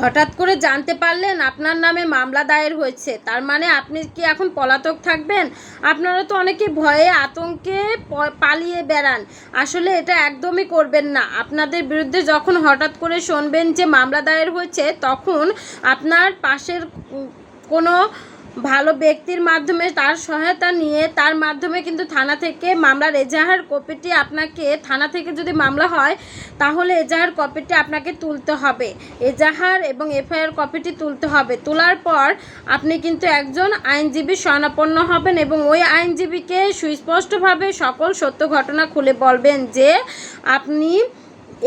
হঠাৎ করে জানতে পারলেন আপনার নামে মামলা দায়ের হয়েছে। তার মানে আপনি কি এখন পলাতক থাকবেন? আপনারা তো অনেকে ভয়ে আতঙ্কে পালিয়ে বেড়ান। আসলে এটা একদমই করবেন না। আপনাদের বিরুদ্ধে যখন হঠাৎ করে শুনবেন যে মামলা দায়ের হয়েছে, তখন আপনার পাশের কোনো ভালো ব্যক্তির মাধ্যমে তার সহায়তা নিয়ে, তার মাধ্যমে কিন্তু থানা থেকে মামলার এজাহার কপিটি আপনাকে, থানা থেকে যদি মামলা হয়, তাহলে এজাহার কপিটি আপনাকে তুলতে হবে। এজাহার এবং এফআইআর কপিটি তুলতে হবে। তোলার পর আপনি কিন্তু একজন আইনজীবী শরণাপন্ন হবেন এবং ওই আইনজীবীকে সুস্পষ্টভাবে সকল সত্য ঘটনা খুলে বলবেন যে আপনি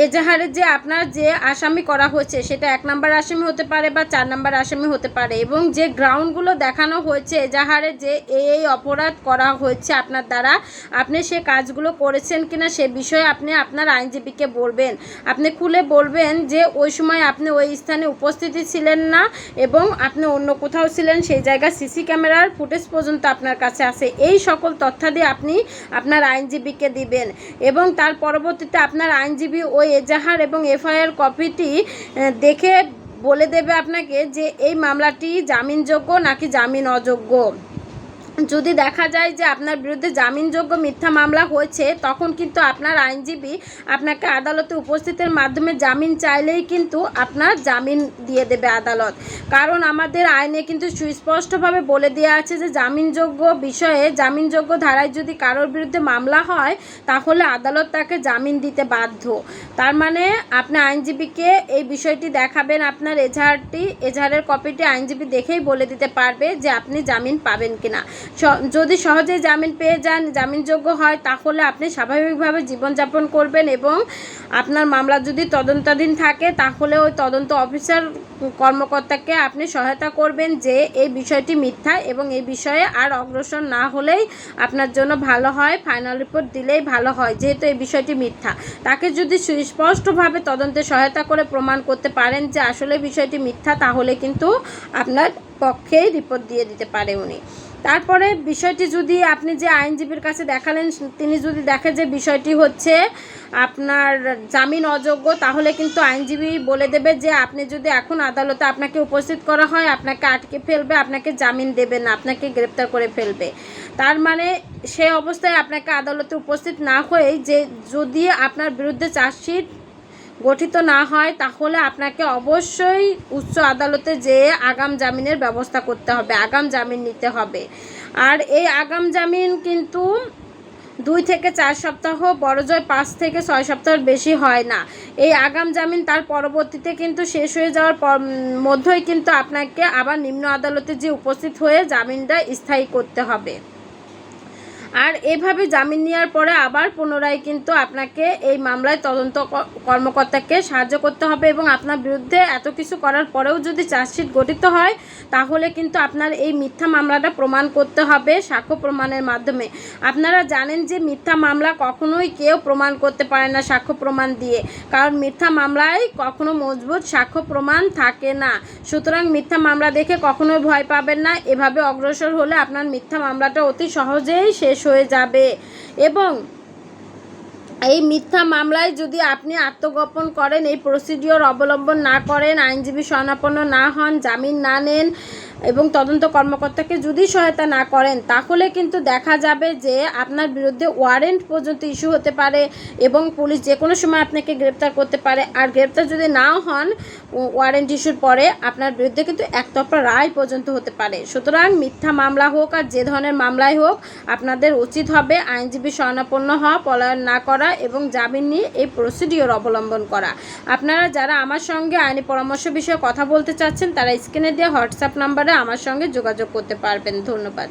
এজাহারে যে আপনার যে আসামি করা হয়েছে, সেটা এক নম্বর আসামি হতে পারে বা চার নম্বর আসামি হতে পারে এবং যে গ্রাউন্ডগুলো দেখানো হয়েছে, এজাহারে যে এই অপরাধ করা হয়েছে আপনার দ্বারা, আপনি সে কাজগুলো করেছেন কিনা সে বিষয়ে আপনি আপনার আইনজীবীকে বলবেন। আপনি খুলে বলবেন যে ওই সময় আপনি ওই স্থানে উপস্থিতি ছিলেন না এবং আপনি অন্য কোথাও ছিলেন, সেই জায়গায় সিসি ক্যামেরার ফুটেজ পর্যন্ত আপনার কাছে আছে। এই সকল তথ্যাদি আপনি আপনার আইনজীবীকে দিবেন এবং তার পরবর্তীতে আপনার আইনজীবী ওই এজাহার এবং এফআইআর কপিটি দেখে বলে দেবে আপনাকে যে এই মামলাটি জামিনযোগ্য নাকি জামিন অযোগ্য। যদি দেখা যায় যে আপনার বিরুদ্ধে জামিনযোগ্য মিথ্যা মামলা হয়েছে, তখন কিন্তু আপনার আইনজীবী আপনাকে আদালতে উপস্থিতের মাধ্যমে জামিন চাইলেই কিন্তু আপনার জামিন দিয়ে দেবে আদালত। কারণ আমাদের আইনে কিন্তু সুস্পষ্টভাবে বলে দেওয়া আছে যে জামিনযোগ্য বিষয়ে, জামিনযোগ্য ধারায় যদি কারোর বিরুদ্ধে মামলা হয়, তাহলে আদালত তাকে জামিন দিতে বাধ্য। তার মানে আপনি আইনজীবীকে এই বিষয়টি দেখাবেন, আপনার এজাহারটি, এজাহারের কপিটি আইনজীবী দেখেই বলে দিতে পারবে যে আপনি জামিন পাবেন কিনা। যদি সহজে জামিন পেয়ে যান, জামিনযোগ্য হয়, তাহলে আপনি স্বাভাবিকভাবে জীবনযাপন করবেন এবং আপনার মামলা যদি তদন্তাধীন থাকে, তাহলে ওই তদন্ত অফিসার কর্মকর্তাকে আপনি সহায়তা করবেন যে এই বিষয়টি মিথ্যা এবং এই বিষয়ে আর অগ্রসর না হলেই আপনার জন্য ভালো হয় ফাইনাল রিপোর্ট দিলেই ভালো হয়, যেহেতু এই বিষয়টি মিথ্যা। তাকে যদি সুস্পষ্টভাবে তদন্তে সহায়তা করে প্রমাণ করতে পারেন যে আসলে বিষয়টি মিথ্যা, তাহলে কিন্তু আপনার পক্ষেই রিপোর্ট দিয়ে দিতে পারে উনি। তারপরে বিষয়টি যদি আপনি যে আইনজীবীর কাছে দেখালেন, তিনি যদি দেখে যে বিষয়টি হচ্ছে আপনার জামিন অযোগ্য, তাহলে কিন্তু আইনজীবী বলে দেবে যে আপনি যদি এখন আদালতে আপনাকে উপস্থিত করা হয়, আপনাকে আটকে ফেলবে, আপনাকে জামিন দেবে না, আপনাকে গ্রেপ্তার করে ফেলবে। তার মানে সে অবস্থায় আপনাকে আদালতে উপস্থিত না হয়েই যে যদি আপনার বিরুদ্ধে চার্জশিট গঠিত না হয়, তাহলে আপনাকে অবশ্যই উচ্চ আদালতে যেয়ে আগাম জামিনের ব্যবস্থা করতে হবে, আগাম জামিন নিতে হবে। আর এই আগাম জামিন কিন্তু দুই থেকে চার সপ্তাহ, বড়জয় পাঁচ থেকে ছয় সপ্তাহের বেশি হয় না। এই আগাম জামিন তার পরবর্তীতে কিন্তু শেষ হয়ে যাওয়ার পর মধ্যেই কিন্তু আপনাকে আবার নিম্ন আদালতে যে উপস্থিত হয়ে জামিনটা স্থায়ী করতে হবে। আর এভাবে জামিন নেওয়ার পরে আবার পুনরায় কিন্তু আপনাকে এই মামলায় তদন্ত কর্মকর্তাকে সাহায্য করতে হবে এবং আপনার বিরুদ্ধে এত কিছু করার পরেও যদি চার্জশিট গঠিত হয়, তাহলে কিন্তু আপনার এই মিথ্যা মামলাটা প্রমাণ করতে হবে সাক্ষ্য প্রমাণের মাধ্যমে। আপনারা জানেন যে মিথ্যা মামলা কখনোই কেউ প্রমাণ করতে পারে না সাক্ষ্য প্রমাণ দিয়ে। কারণ মিথ্যা মামলায় কখনো মজবুত সাক্ষ্য প্রমাণ থাকে না। সুতরাং মিথ্যা মামলা দেখে কখনোই ভয় পাবেন না। এভাবে অগ্রসর হলে আপনার মিথ্যা মামলাটা অতি সহজেই শেষ হয়ে যাবে। এবং এই মিথ্যা মামলায় যদি আপনি আত্মগোপন করেন, এই প্রসিডিওর অবলম্বন না করেন, আইনজীবী শরণাপন্ন না হন, জামিন না নেন এবং তদন্ত কর্মকর্তাকে যদি সহায়তা না করেন, তাহলে কিন্তু দেখা যাবে যে আপনার বিরুদ্ধে ওয়ারেন্ট পর্যন্ত ইস্যু হতে পারে এবং পুলিশ যে কোনো সময় আপনাকে গ্রেপ্তার করতে পারে। আর গ্রেপ্তার যদি নাও হন ওয়ারেন্ট ইস্যুর পরে আপনার বিরুদ্ধে কিন্তু একতরফা রায় পর্যন্ত হতে পারে। সুতরাং মিথ্যা মামলা হোক আর যে ধরনের মামলাই হোক, আপনাদের উচিত হবে আইনজীবী শরণাপন্ন হওয়া, পলায়ন না করা এবং জামিন নিয়ে এই প্রসিডিওর অবলম্বন করা। আপনারা যারা আমার সঙ্গে আইনি পরামর্শ বিষয়ে কথা বলতে চাচ্ছেন, তারা স্ক্রিনে দেওয়া হোয়াটসঅ্যাপ নাম্বারে আমার সঙ্গে যোগাযোগ করতে পারবেন ধন্যবাদ।